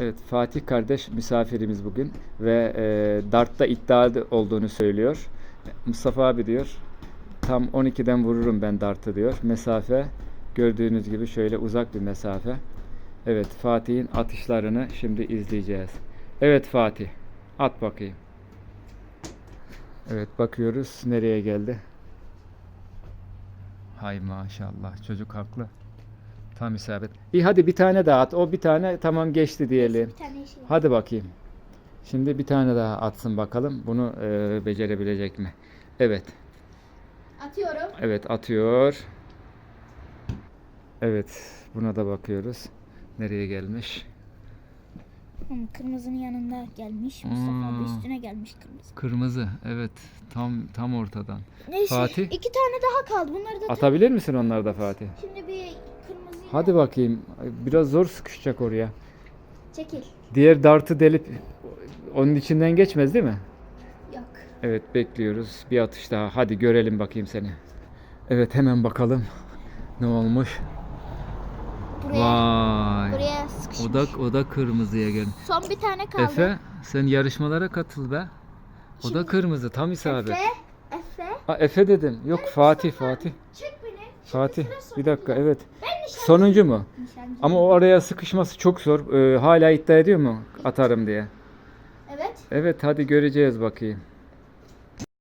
Evet Fatih kardeş misafirimiz bugün ve e, dartta iddialı olduğunu söylüyor. Mustafa abi diyor tam 12'den vururum ben dartı diyor. Mesafe gördüğünüz gibi şöyle uzak bir mesafe. Evet Fatih'in atışlarını şimdi izleyeceğiz. Evet Fatih at bakayım. Evet bakıyoruz nereye geldi. Hay maşallah çocuk haklı. Tam isabet. İyi hadi bir tane daha at. O bir tane tamam geçti diyelim. Bir tane şey. Hadi bakayım. Şimdi bir tane daha atsın bakalım. Bunu e, becerebilecek mi? Evet. Atıyorum. Evet atıyor. Evet. Buna da bakıyoruz. Nereye gelmiş? Hmm, kırmızının yanında gelmiş. Mustafa abi Hmm. üstüne gelmiş kırmızı. Kırmızı. Evet. Tam tam ortadan. Neyse. Fatih? İki tane daha kaldı. Bunları da Atabilir misin onları da Fatih? Şimdi Hadi bakayım. Biraz zor sıkışacak oraya. çekil. Diğer dartı delip onun içinden geçmez değil mi? Yok. Evet bekliyoruz. Bir atış daha. Hadi görelim bakayım seni. Evet hemen bakalım. Ne olmuş? Buraya, Vay. buraya sıkışmış. O da o da kırmızıya geldi. Son bir tane kaldı. Efe sen yarışmalara katıl be. O da kırmızı tam isabet. Efe. Efe. Ha, Efe dedim. Yok Fatih Fatih. Çek beni. Fatih bir dakika evet. Ben. Sonuncu mu? Nişancı. Ama o araya sıkışması çok zor. Ee, hala iddia ediyor mu atarım diye? Evet. Evet hadi göreceğiz bakayım.